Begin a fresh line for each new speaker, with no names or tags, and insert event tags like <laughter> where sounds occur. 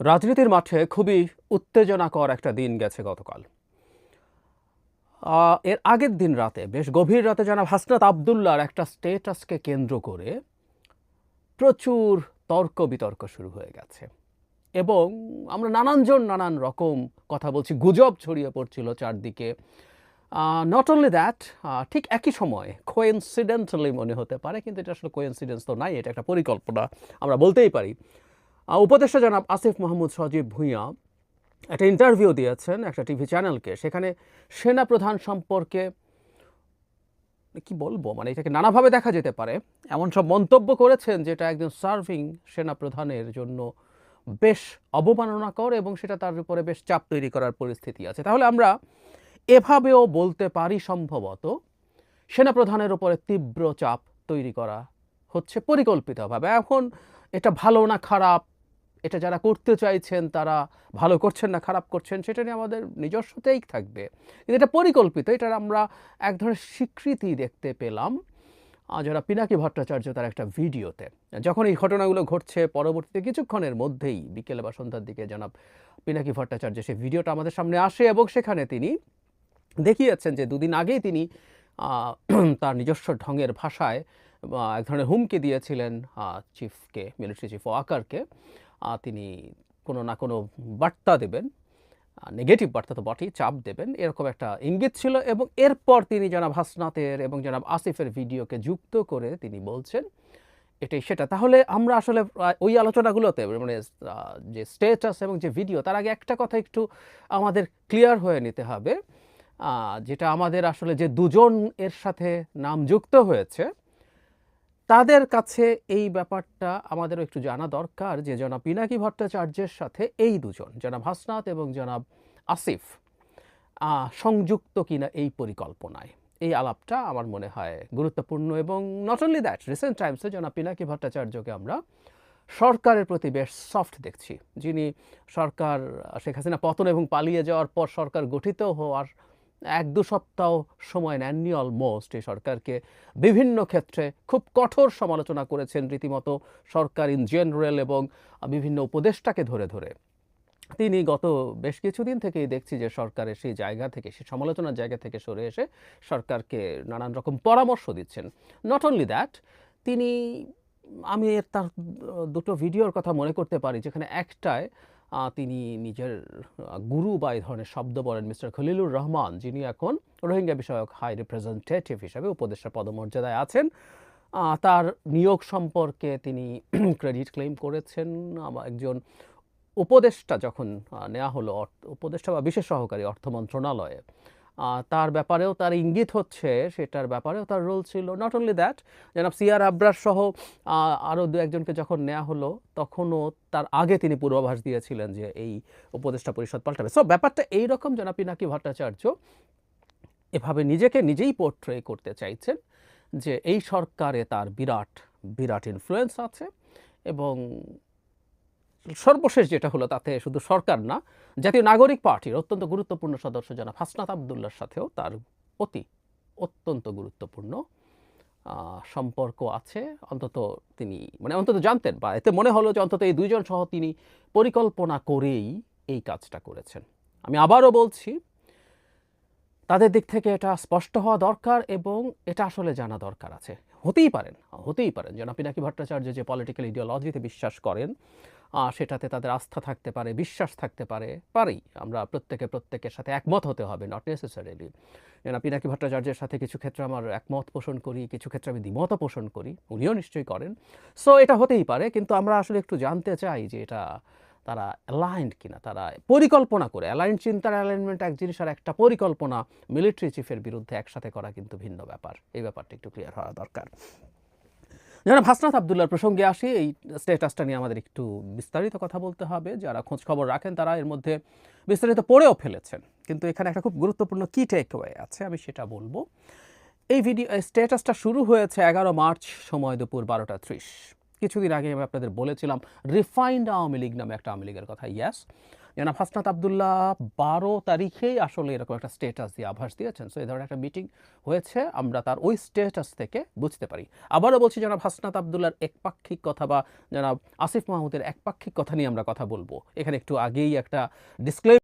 রাজনীতির মাঠে খুবই উত্তেজনাকর একটা দিন গেছে গতকাল। এর আগের দিন রাতে, বেশ গভীর রাতে জানা হাসনাত আবদুল্লার একটা স্টেটাসকে কেন্দ্র করে প্রচুর তর্ক বিতর্ক শুরু হয়ে গেছে। এবং আমরা নানানজন নানান রকম কথা বলছি, গুজব ছড়িয়ে পড়ছিল চারদিকে। নট অনলি দ্যাট ঠিক একই সময় কোয়েন্সিডেন্টালি মনে হতে পারে, কিন্তু এটা আসলে কোয়েন্সিডেন্স তো নাই, এটা একটা পরিকল্পনা, আমরা বলতেই পারি। উপদেষ্টা জনাব আসিফ মাহমুদ সজীব ভূঁইয়া একটা ইন্টারভিউ দিয়েছেন একটা টিভি চ্যানেলকে সেখানে সেনা প্রধান সম্পর্কে, কি বলব মানে এটাকে নানাভাবে দেখা যেতে পারে। এমন সব মন্তব্য করেছেন যেটা একজন সার্ভিং সেনা প্রধানের জন্য বেশ অবমাননাকর এবং সেটা তার উপরে বেশ চাপ তৈরি করার পরিস্থিতি আছে। তাহলে আমরা এভাবেও বলতে পারি সম্ভবত সেনাপ্রধানের উপরে তীব্র চাপ তৈরি করা হচ্ছে পরিকল্পিতভাবে। এখন এটা ভালো না খারাপ এটা যারা করতে চাইছেন, তারা ভালো করছেন না, খারাপ করছেন, সেটা নিয়ে আমাদের নিজস্ব টেক থাকবে। কিন্তু এটা পরিকল্পিত, এটার আমরা এক ধরনের স্বীকৃতি দেখতে পেলাম। যারা পিনাকি ভট্টাচার্য, তার একটা ভিডিওতে। যখন এই ঘটনাগুলো ঘটছে, পরবর্তীতে কিছুক্ষণের মধ্যেই, বিকেলে বা সন্ধ্যার দিকে জনাব পিনাকি ভট্টাচার্য সেই ভিডিওটা আমাদের সামনে আসে এবং সেখানে তিনি দেখিয়েছেন যে দুদিন আগেই তিনি তার নিজস্ব ঢঙের ভাষায় এক ধরনের হুমকি দিয়েছিলেন চিফকে মিলিটারি চিফ ওয়াকারকে তিনি কোনো না কোনো বার্তা দেবেন নেগেটিভ বার্তা তো বটেই, চাপ দেবেন। এরকম একটা ইঙ্গিত ছিল এবং এরপর তিনি জনাব হাসনাতের এবং জনাব আসিফের ভিডিওকে যুক্ত করে তিনি বলছেন এটাই সেটা। তাহলে আমরা আসলে ওই আলোচনাগুলোতে মানে যে স্টেটাস এবং যে ভিডিও তার আগে একটা কথা একটু আমাদের ক্লিয়ার হয়ে নিতে হবে যেটা আমাদের আসলে যে দুজন এর সাথে নাম যুক্ত হয়েছে তাদের কাছে এই ব্যাপারটা আমাদেরও একটু জানা দরকার যে জনাব পিনাকি ভট্টাচার্যের সাথে এই দুজন, জনাব হাসনাত এবং জনাব আসিফ সংযুক্ত কিনা এই পরিকল্পনায়। এই আলাপটা আমার মনে হয় গুরুত্বপূর্ণ এবং নট অনলি দ্যাট রিসেন্ট টাইমসে জনাব পিনাকি ভট্টাচার্যকে আমরা সরকারের প্রতি বেশ সফট দেখছি। যিনি সরকার, শেখ হাসিনা পতন এবং পালিয়ে যাওয়ার পর সরকার গঠিত হওয়ার এক দু সপ্তাহ সময় নেননি অলমোস্ট এই সরকারকে। বিভিন্ন ক্ষেত্রে খুব কঠোর সমালোচনা করেছেন রীতিমতো সরকার ইন জেনারেল এবং বিভিন্ন উপদেষ্টাকে ধরে ধরে। তিনি গত বেশ কিছুদিন থেকেই দেখছি যে সরকারের সেই জায়গা থেকে, সেই সমালোচনার জায়গা থেকে সরে এসে সরকারকে নানান রকম পরামর্শ দিচ্ছেন। নট অনলি দ্যাট তিনি, আমি তার দুটো ভিডিওর কথা মনে করতে পারি যেখানে একটায় তিনি নিজের গুরু বা এই ধরনের শব্দ বলেন মিস্টার খলিলুর রহমান, যিনি এখন রোহিঙ্গা বিষয়ক হাই রিপ্রেজেন্টেটিভ হিসাবে উপদেষ্টা পদমর্যাদায় আছেন। তার নিয়োগ সম্পর্কে তিনি <clears throat> ক্রেডিট ক্লেম করেছেন। একজন উপদেষ্টা যখন নেওয়া হলো উপদেষ্টা বা বিশেষ সহকারী অর্থ মন্ত্রণালয়ে। তার ব্যাপারেও তার ইঙ্গিত হচ্ছে, সেটার ব্যাপারেও তার রোল ছিল। নট অনলি দ্যাট জনাব সিআর আবরার সহ আরও দু একজনকে যখন নেওয়া হলো, তখনও তার আগে তিনি পূর্বাভাস দিয়েছিলেন যে এই উপদেষ্টা পরিষদ পাল্টাবে। সো ব্যাপারটা এইরকম জনাব পিনাকি ভট্টাচার্য এভাবে নিজেকে নিজেই পোর্ট্রে করতে চাইছেন যে এই সরকারে তার বিরাট বিরাট ইনফ্লুয়েন্স আছে এবং সর্বশেষ যেটা হলো তাতে শুধু সরকার না, জাতীয় নাগরিক পার্টির অত্যন্ত গুরুত্বপূর্ণ সদস্য জনাব হাসনাত আবদুল্লার সাথেও তার অতি অত্যন্ত গুরুত্বপূর্ণ সম্পর্ক আছে। অন্তত তিনি মানে অন্তত জানতেন বা এতে মনে হলো যে অন্তত এই দুইজন সহ তিনি পরিকল্পনা করেই এই কাজটা করেছেন। আমি আবারও বলছি, তাদের দিক থেকে এটা স্পষ্ট হওয়া দরকার এবং এটা আসলে জানা দরকার আছে। হতেই পারেন হতেই পারেন। যেন পিনাকি ভট্টাচার্য যে পলিটিক্যাল ইডিওলজিতে বিশ্বাস করেন সেটাতে তাদের আস্থা থাকতে পারে, বিশ্বাস থাকতে পারে, পারেই। আমরা প্রত্যেকে প্রত্যেকের সাথে একমত হতে হবে নট নেসেসারিলি জনাব পিনাকি ভট্টাচার্যের সাথে কিছু ক্ষেত্রে আমার একমত পোষণ করি, কিছু ক্ষেত্রে আমি দ্বিমত পোষণ করি, উনিও নিশ্চয়ই করেন। সো এটা হতেই পারে, কিন্তু আমরা আসলে একটু জানতে চাই যে এটা তারা অ্যালাইন্ড কিনা, তারা পরিকল্পনা করে। অ্যালাইন্ড চিন্তার অ্যালাইনমেন্ট এক জিনিস আর একটা পরিকল্পনা মিলিটারি চিফের বিরুদ্ধে একসাথে করা কিন্তু ভিন্ন ব্যাপার। এই ব্যাপারটা একটু ক্লিয়ার হওয়া দরকার। জনাব হাসনাত আবদুল্লার প্রসঙ্গে আসি। এই স্টেটাসটা নিয়ে আমাদের একটু বিস্তারিত কথা বলতে হবে। যারা খোঁজ খবর রাখেন, তারা এর মধ্যে বিস্তারিত পড়েও ফেলেছেন। কিন্তু এখানে একটা খুব গুরুত্বপূর্ণ কি টেক ওয়ে আছে, আমি সেটা বলব। এই ভিডিও স্ট্যাটাসটা শুরু হয়েছে এগারো মার্চ সময় দুপুর বারোটা ত্রিশ। কিছুদিন আগে আমি আপনাদের বলেছিলাম রিফাইন্ড আওয়ামী লীগ নামে একটা আওয়ামী লীগের কথা। ইয়াস জনাব হাসনাত আবদুল্লাহ বারো তারিখেই আসলে এরকম একটা স্টেটাস দিয়ে আভাস দিয়েছেন। সো এই ধরনের একটা মিটিং হয়েছে, আমরা তার ওই স্টেটাস থেকে বুঝতে পারি। আবারও বলছি, জনাব হাসনাত আবদুল্লার একপাক্ষিক কথা বা জনাব আসিফ মাহমুদের একপাক্ষিক কথা নিয়ে আমরা কথা বলব। এখানে একটু আগেই একটা ডিসক্লেম